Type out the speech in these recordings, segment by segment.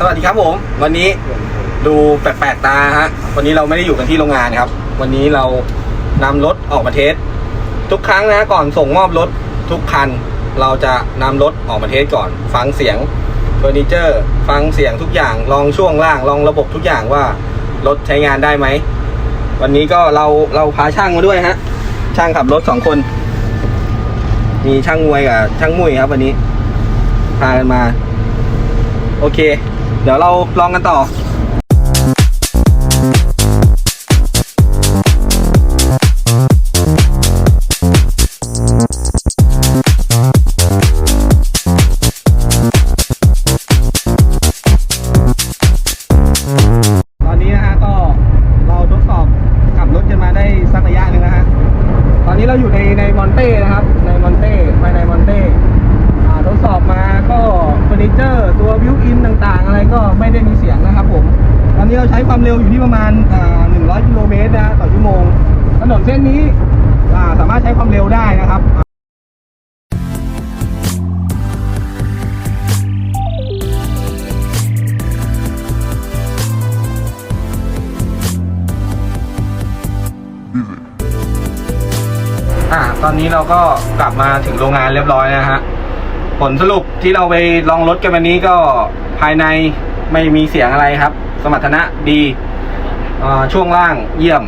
สวัสดีครับผม วันนี้ดูแปลกๆตาฮะ วันนี้เราไม่ได้อยู่กันที่โรงงานครับ วันนี้เรานำรถออกมาเทส ทุกครั้งนะก่อนส่งมอบรถทุกคัน เราจะนำรถออกมาเทสก่อน ฟังเสียงเฟอร์นิเจอร์ ฟังเสียงทุกอย่าง ลองช่วงล่าง ลองระบบทุกอย่างว่ารถใช้งานได้ไหม วันนี้ก็เราเราพาช่างมาด้วยฮะ ช่างขับรถสองคน มีช่างมวยกับช่างมุ้ยครับวันนี้ พากันมา โอเค เดี๋ยวเราลองกันต่อตอนนี้นะฮะก็เราทดสอบขับรถกันมาได้สักระยะหนึ่งนะฮะตอนนี้เราอยู่ในในมอนเต้นะครับ ในมอนเต้ ช้ความเร็วอยู่ที่ประมาณ 100 กิโลเมตรนะต่อชั่วโมง ถนนเส้นนี้สามารถใช้ความเร็วได้นะครับอ่าตอนนี้เราก็กลับมาถึงโรงงานเรียบร้อยนะฮะ ผลสรุปที่เราไปลองรถกันวันนี้ก็ภายในไม่มีเสียงอะไรครับ สมรรถนะดีช่วงล่างเยี่ยม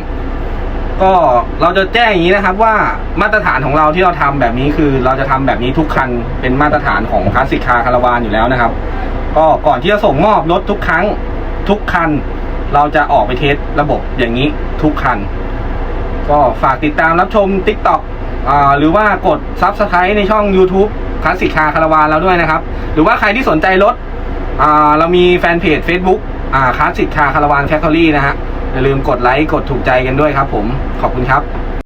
ก็เราจะแจ้งอย่างนี้นะครับว่ามาตรฐานของเราที่เราทำแบบนี้คือเราจะทำแบบนี้ทุกคันเป็นมาตรฐานของคลาสสิกคาคาราวานอยู่แล้วนะครับ ก็ก่อนที่จะส่งมอบรถทุกครั้งทุกคัน เราจะออกไปเทสระบบอย่างนี้ทุกคัน ก็ฝากติดตามรับชม TikTok อ่าหรือว่ากด Subscribe ในช่อง YouTube คลาสสิกคาคาราวานเราด้วยนะครับ หรือว่าใครที่สนใจรถเรามีแฟนเพจ Facebook อ่าคลาสสิกคาคาราวานแฟคทอรี่นะฮะอย่าลืมกดไลค์กดถูกใจกันด้วยครับผมขอบคุณครับ